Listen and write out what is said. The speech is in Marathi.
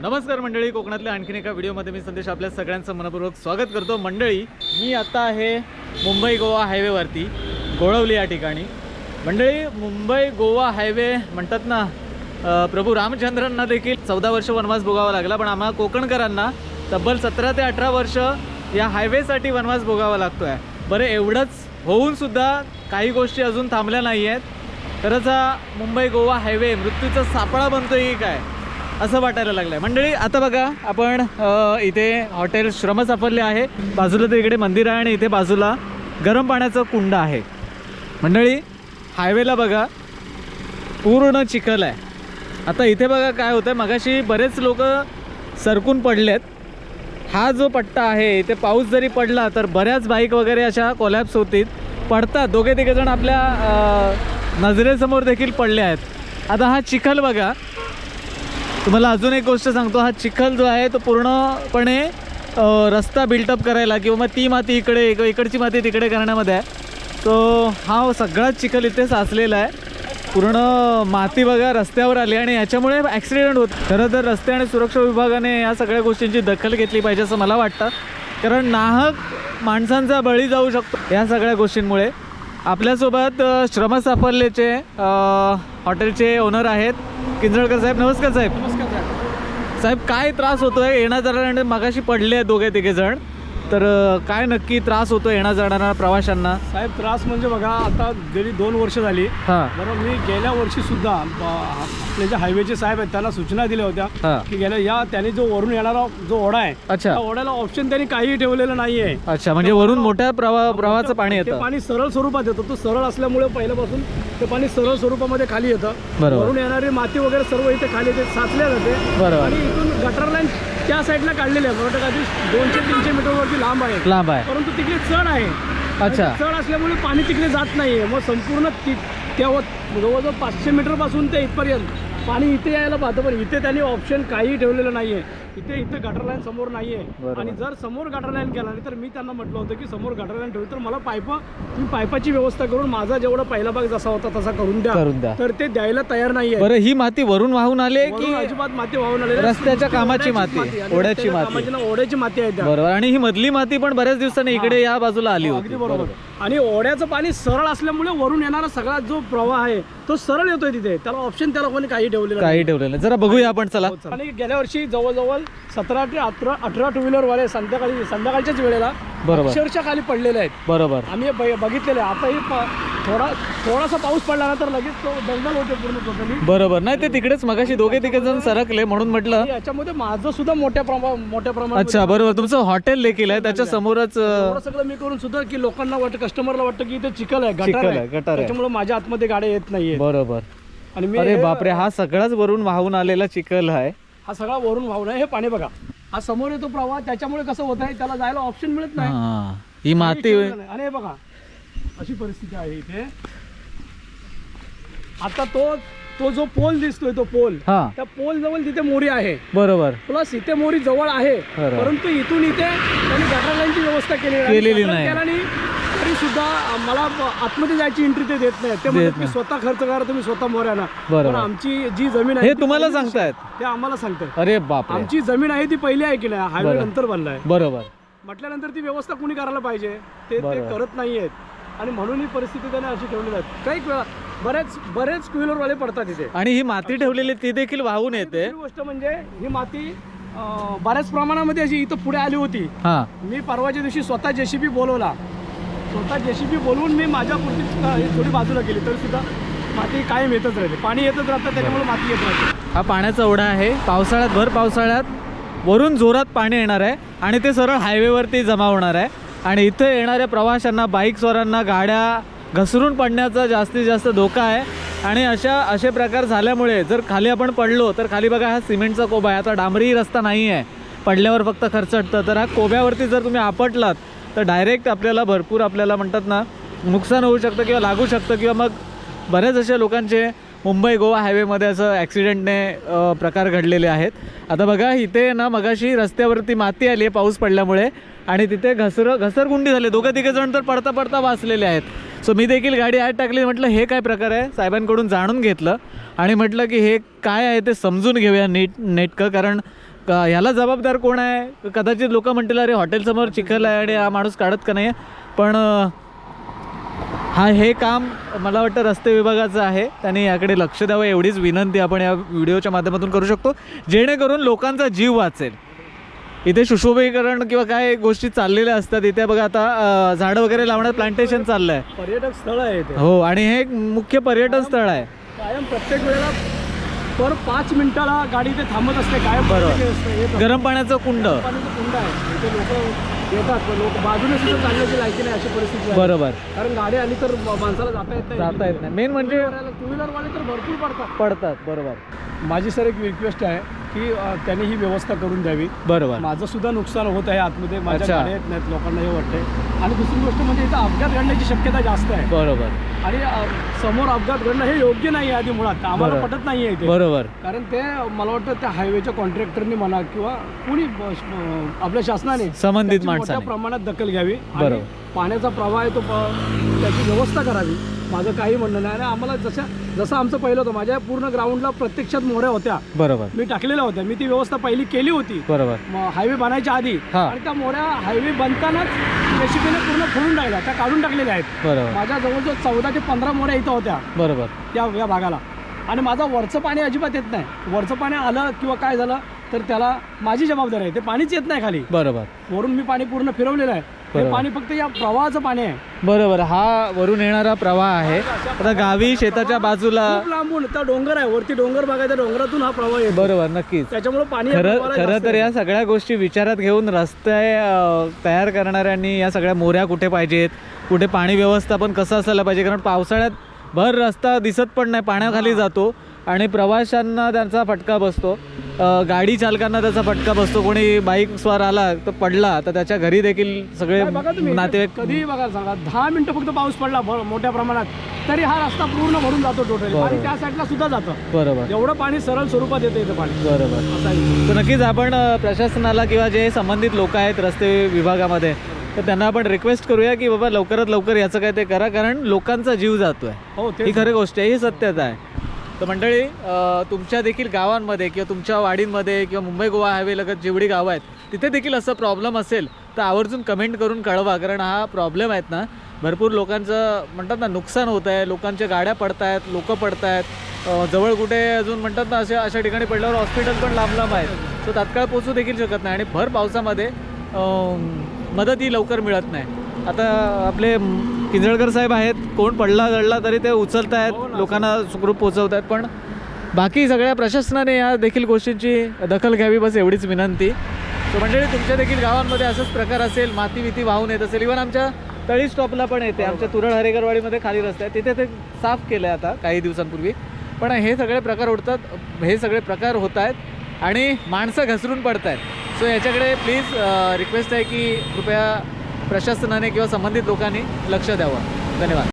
नमस्कार मंडळी कोकणातल्या आणखीन एका व्हिडिओमध्ये मी संदेश आपल्या सगळ्यांचं मनपूर्वक स्वागत करतो. मंडळी मी आता आहे मुंबई गोवा हायवेवरती गोळवली या ठिकाणी. मंडळी मुंबई गोवा हायवे म्हणतात ना प्रभू रामचंद्रांना देखील चौदा वर्ष वनवास भोगावा लागला पण आम्हाला कोकणकरांना तब्बल सतरा ते अठरा वर्ष या हायवेसाठी वनवास भोगावा लागतो आहे बरं एवढंच होऊन सुद्धा काही गोष्टी अजून थांबल्या नाही आहेत तरच हा मुंबई गोवा हायवे मृत्यूचा सापळा बनतो आहे की काय? असं वाटायला लागलं आहे मंडळी आता बघा आपण इथे हॉटेल श्रम साफल्य आहे. बाजूला तर इकडे मंदिर आहे आणि इथे बाजूला गरम पाण्याचं कुंड आहे. मंडळी हायवेला बघा पूर्ण चिखल आहे. आता इथे बघा काय होतं आहे मगाशी बरेच लोक सरकून पडलेत. हा जो पट्टा आहे इथे पाऊस जरी पडला तर बऱ्याच बाईक वगैरे अशा कोलॅप्स होतील. पडतात. दोघे तिघे जण आपल्या नजरेसमोर देखील पडले आहेत. आता हा चिखल बघा तुम्हाला अजून एक गोष्ट सांगतो हा चिखल जो आहे तो पूर्णपणे रस्ता बिल्टअप करायला किंवा मग ती माती इकडे इकडची माती तिकडे करण्यामध्ये आहे. तो हा सगळाच चिखल इथे साचलेला आहे. पूर्ण माती बघा रस्त्यावर आली आणि याच्यामुळे ॲक्सिडेंट होत. खरं तर रस्ते आणि सुरक्षा विभागाने या सगळ्या गोष्टींची दखल घेतली पाहिजे असं मला वाटतं. कारण नाहक माणसांचा बळी जाऊ शकतो या सगळ्या गोष्टींमुळे. आपल्यासोबत श्रम साफल्यचे हॉटेलचे ओनर आहेत. किंजळकर साहेब नमस्कार साहेब. नमस्कार साहेब काय त्रास होतोय? येण्या जाणार मगाशी पडले आहेत दोघे तिघे जण तर काय नक्की त्रास होतो येण्या जाणाऱ्या प्रवाशांना? साहेब त्रास म्हणजे बघा आता गेली दोन वर्ष झाली. हां. बरं मी गेल्या वर्षी सुद्धा आपले जे हायवेचे साहेब आहेत त्यांना सूचना दिल्या होत्या की गेल्या या त्यांनी जो वरून येणारा जो ओढा आहे अच्छा. त्या ओढ्याला ऑप्शन त्यांनी काही ठेवलेलं नाहीये. अच्छा म्हणजे वरून मोठ्या प्रवाह प्रवाहाचं पाणी ते येतं. पाणी सरळ स्वरूपात येतं. तो सरळ असल्यामुळे पहिल्यापासून ते पाणी सरळ स्वरूपामध्ये खाली येतं. बरोबर. वरून येणारी माती वगैरे सर्व इथे खाली येते साचल्या जाते. बरोबर. आणि इथून गटर लाईन त्या साईडला काढलेली आहे बरोबर का दोनशे तीनशे मीटरवरती लांब आहे. लांब आहे. परंतु तिकडे चढ आहे. अच्छा. चढ असल्यामुळे पाणी तिकडे जात नाहीये. मग संपूर्ण ति तेव्हा जवळजवळ पाचशे मीटरपासून ते इथपर्यंत पाणी इथे यायला पाहतं पण इथे त्यांनी ऑप्शन काही ठेवलेलं नाहीये. इथे इथे गटर लाईन समोर नाहीये. बरोबर. आणि जर समोर गटर लाईन केला नाही तर मी त्यांना म्हटलं होतं की समोर गटर लाईन ठेवली तर मला पाईप मी पाईपाची व्यवस्था करून माझा जेवढा पहिला भाग जसा होता तसा करून द्या. तर ते द्यायला तयार नाहीये. बरं ही माती वरून वाहून आली आहे की अजिबात माती वाहून आहे. रस्त्याच्या कामाची माती, ओढ्याची माती. ओढ्याची माती आहे बरोबर. आणि ही मधली माती पण बऱ्याच दिवसांनी इकडे या बाजूला आली हो, होती. बरोबर. आणि ओढ्याचं पाणी सरळ असल्यामुळे वरून येणारा सगळा जो प्रवाह आहे तो सरळ येतोय तिथे. त्याला ऑप्शन त्या लोकांनी काही ठेवलेलं काही ठेवलेलं नाही. जरा बघूया आपण चला. नाही. आणि गेल्या वर्षी जवळजवळ सतरा ते अठरा अठरा टू व्हीलर वाले संध्याकाळी संध्याकाळच्याच वेळेला बरोबर. अक्षरशः खाली पडलेले आहेत. बरोबर. आम्ही ब- बघितलेले आहे. आताही प- थोडा थोडासा पाऊस पडला ना तर लगेच तो दंगल होते पूर्ण टोटली बरोबर. नाही ते तिकडेच मगाशी दोघे तिघे जण सरकले म्हणून म्हटलं. याच्यामध्ये माझं सुद्धा मोठ्या प्रमा मोठ्या प्रमाणात अच्छा बरोबर. तुमचं हॉटेल देखील आहे त्याच्या समोरच अ, एवढं सगळं मी करून सुद्धा की लोकांना वाटतं कस्टमरला वाटतं की इथे चिखल आहे चिखल गटार आहे, आहे गटार आहे. त्याच्यामुळे माझ्या आतमध्ये गाड्या येत नाहीये बरोबर. आणि मी अरे बापरे हा सगळाच वरून वाहून आलेला चिखल आहे. हा सगळा वरून वाहून आहे हे पाणी बघा हा समोर येतो प्रवाह त्याच्यामुळे कसं होत आहे त्याला जायला ऑप्शन मिळत नाही हा. ही माती. आणि हे बघा अशी परिस्थिती आहे इथे आता तो तो जो पोल दिसतोय तो पोल हा त्या पोल जवळ तिथे मोरी आहे बरोबर प्लस इथे मोरी जवळ आहे बरोबर. परंतु इथून इथे त्यांनी गटर लाईनची व्यवस्था केलेली आहे. केलेली नाही. तरी सुद्धा मला आतमध्ये जायची एंट्री ते देत नाही ते म्हणतात की. स्वतः खर्च करा तुम्ही स्वतः मोऱ्याना बरोबर. पण आमची जी जमीन आहे हे ती तुम्हाला पहिली सांगतायत? ते आम्हाला सांगतात अरे बापरे. आमची जमीन आहे ती पहिली आहे की नाही? हायवे बरं. नंतर बनलाय बरोबर. म्हटल्यानंतर ती व्यवस्था कुणी करायला पाहिजे? ते ते बरोबर. करत नाहीयेत. आणि म्हणून ही परिस्थिती त्याने अशी ठेवलेली आहे. काही वेळा बरेच बरेच टू वाले पडतात इथे. आणि ही माती ठेवलेली ती देखील वाहून येते. दुसरी गोष्ट म्हणजे ही माती अं, बऱ्याच प्रमाणामध्ये अशी इथं पुढे आली होती. हा. मी परवाच्या दिवशी स्वतः जेसीबी बोलवला. स्वतः जेसीबी बोलवून मी माझ्या पुरती थोडी बाजूला गेली तरी सुद्धा माती कायम येतच राहते पाणी येतच राहतं त्याच्यामुळे माती येत राहते. हा पाण्याचा ओढा आहे. पावसाळ्यात भर पावसाळ्यात वरून जोरात पाणी येणार आहे आणि ते सरळ हायवेवरती जमा होणार आहे. आणि इथे येणाऱ्या प्रवाशांना बाईकस्वारांना गाड्या घसरून पडण्याचा जास्तीत जास्त धोका आहे. आणि अशा असे प्रकार झाल्यामुळे जर खाली आपण पडलो तर खाली बघा हा सिमेंटचा कोबा आहे. आता डांबरी रस्ता नाही आहे पडल्यावर फक्त खर्चटतं तर हा कोब्यावरती जर तुम्ही आपटलात तर डायरेक्ट आपल्याला भरपूर आपल्याला म्हणतात ना नुकसान होऊ शकतं किंवा लागू शकतं किंवा मग बऱ्याच अशा लोकांचे मुंबई गोवा हायवेमध्ये असं ॲक्सिडेंटने प्रकार घडलेले आहेत. आता बघा इथे ना मगाशी रस्त्यावरती माती आली आहे पाऊस पडल्यामुळे. आणि तिथे घसर घसरगुंडी झाली. दोघं तिघे जण तर पडता पडता वाचलेले आहेत. सो मी देखील गाडी आत टाकली. म्हटलं हे काय प्रकार आहे? साहेबांकडून जाणून घेतलं. आणि म्हटलं की हे काय आहे ते समजून घेऊया नीट नेटकं. कारण क- ह्याला जबाबदार कोण आहे? कदाचित लोक म्हणतील अरे हॉटेलसमोर चिखल आहे आणि हा माणूस काढत का नाही पण हा हे काम मला वाटतं रस्ते विभागाचं आहे. त्याने याकडे लक्ष द्यावं एवढीच विनंती आपण या व्हिडिओच्या माध्यमातून करू शकतो. जेणेकरून लोकांचा जीव वाचेल. इथे सुशोभीकरण किंवा काय गोष्टी चाललेल्या असतात. इथे बघा आता झाडं वगैरे लावण्यात प्लांटेशन चाललं आहे पर्यटक स्थळ आहे हो आणि हे एक मुख्य पर्यटन स्थळ आहे. कायम प्रत्येक वेळेला पर पाच मिनिटाला गाडी इथे थांबत असते कायम बरोबर. गरम पाण्याचं कुंड. पाण्याचं कुंड आहे. इथे लोक येतात लोक बाजूने सुद्धा चालण्याची लायकी नाही अशी परिस्थिती आहे. बरोबर. कारण गाडी आली तर माणसाला जाता येत नाही. जाता येत नाही. मेन म्हणजे टू व्हीलरवाले तर भरपूर पडतात. पडतात बरोबर. माझी सर एक रिक्वेस्ट आहे. की अ, त्यांनी ही व्यवस्था करून द्यावी. बरोबर. माझं सुद्धा नुकसान होत आहे आतमध्ये. माझ्या अच्छा. गाड्या येत नाहीत लोकांना हे वाटतंय. आणि दुसरी गोष्ट म्हणजे इथं अपघात घडण्याची शक्यता जास्त आहे. बरोबर. आणि अ, समोर अपघात घडणं हे योग्य नाही आहे आधी मुळात. आम्हाला बरोबर. पटत नाही आहे इथे. बरोबर. कारण ते मला वाटतं त्या हायवेच्या कॉन्ट्रॅक्टरनी म्हणा किंवा कुणी ब- श- आपल्या शासनाने संबंधित त्याची मोठ्या माणसाने. प्रमाणात दखल घ्यावी. आणि बरोबर. पाण्याचा प्रवाह आहे तो प- त्याची व्यवस्था करावी. माझं काही म्हणणं नाही. आणि आम्हाला जसं जसं आमचं पहिलं होतं माझ्या पूर्ण ग्राउंडला प्रत्यक्षात मोऱ्या होत्या. बरोबर. मी टाकलेल्या होत्या. मी ती व्यवस्था पहिली केली होती. बरोबर. हायवे बनायच्या आधी. हा. आणि त्या मोऱ्या हायवे बनतानाच रेसिपीने पूर्ण फोडून राहिल्या. त्या काढून टाकलेल्या आहेत. बरोबर. माझ्या जवळजवळ चौदा ते पंधरा मोऱ्या इथं होत्या. बरोबर. त्या या भागाला. आणि माझं वरचं पाणी अजिबात येत नाही. वरचं पाणी आलं किंवा काय झालं तर त्याला माझी जबाबदारी आहे. ते पाणीच येत नाही खाली. बरोबर. वरून मी पाणी पूर्ण फिरवलेलं आहे. हे बरोबर. पाणी फक्त या प्रवाहाचं पाणी आहे. बरोबर. हा वरून येणारा प्रवाह आहे. आता गावी शेताच्या बाजूला खूप लांबून त्या डोंगर आहे. वरती डोंगर आहे त्या डोंगरातून हा प्रवाह येतो. बरोबर नक्कीच. त्याच्यामुळे पाणी या खरं खरं जास्त तर आहे. या सगळ्या गोष्टी विचारात घेऊन रस्ते अ, तयार करणाऱ्यांनी या सगळ्या मोऱ्या कुठे पाहिजेत? कुठे पाणी व्यवस्थापन कसं असायला पाहिजे? कारण पावसाळ्यात भर रस्ता दिसत पण नाही पाण्याखाली जातो आणि प्रवाशांना त्याचा फटका बसतो. गाडी चालकांना त्याचा फटका बसतो. कोणी बाईक स्वार आला तर पडला तर त्याच्या घरी देखील सगळे बघा तुम्ही नातेवाईक कधीही बघा सांगा. दहा मिनिटं फक्त पाऊस पडला मोठ्या प्रमाणात तरी हा रस्ता पूर्ण भरून जातो टोटल बरोबर. आणि त्या साईडला सुद्धा जातं. बरोबर. एवढं पाणी सरळ स्वरूपात येतं इथं पाणी. बरोबर. असं आहे तर नक्कीच आपण अ, प्रशासनाला किंवा जे संबंधित लोक आहेत रस्ते विभागामध्ये तर त्यांना आपण रिक्वेस्ट करूया की बाबा लवकरात लवकर याचं काय ते करा कारण लोकांचा जीव जातोय. हो ही ते खरी गोष्ट आहे ही सत्यता आहे. तर मंडळी तुमच्या देखील गावांमध्ये किंवा तुमच्या वाडींमध्ये किंवा मुंबई गोवा हायवे लगत जेवढी गावं आहेत तिथे देखील असं प्रॉब्लेम असेल तर आवर्जून कमेंट करून कळवा कारण हा प्रॉब्लेम आहेत ना भरपूर लोकांचं म्हणतात ना नुकसान होत आहे लोकांच्या गाड्या पडत आहेत लोकं पडत आहेत जवळ कुठे अजून म्हणतात ना अशा अशा ठिकाणी पडल्यावर हॉस्पिटल पण लांब लांब आहेत सो तात्काळ पोचू देखील शकत नाही आणि भर पावसामध्ये मदत ही लवकर मिळत नाही. आता आपले किंजळकर साहेब आहेत. कोण पडला गडला तरी ते उचलत हो आहेत ना. लोकांना सुखरूप पोचवत आहेत पण बाकी सगळ्या प्रशासनाने या देखील गोष्टींची दखल घ्यावी बस एवढीच विनंती. तर मंडळी तुमच्या देखील गावांमध्ये असंच प्रकार असेल माती विती वाहून येत असेल इव्हन आमच्या तळी स्टॉपला पण येते. आमच्या तुरळ हरेकरवाडीमध्ये खाली रस्ते आहे. तिथे ते साफ केलं आहे आता काही दिवसांपूर्वी. पण हे सगळे प्रकार उडतात हे सगळे प्रकार होत आहेत आणि माणसं घसरून पडत आहेत सो याच्याकडे प्लीज रिक्वेस्ट आहे की कृपया प्रशासनाने किंवा संबंधित लोकांनी लक्ष द्यावं. धन्यवाद.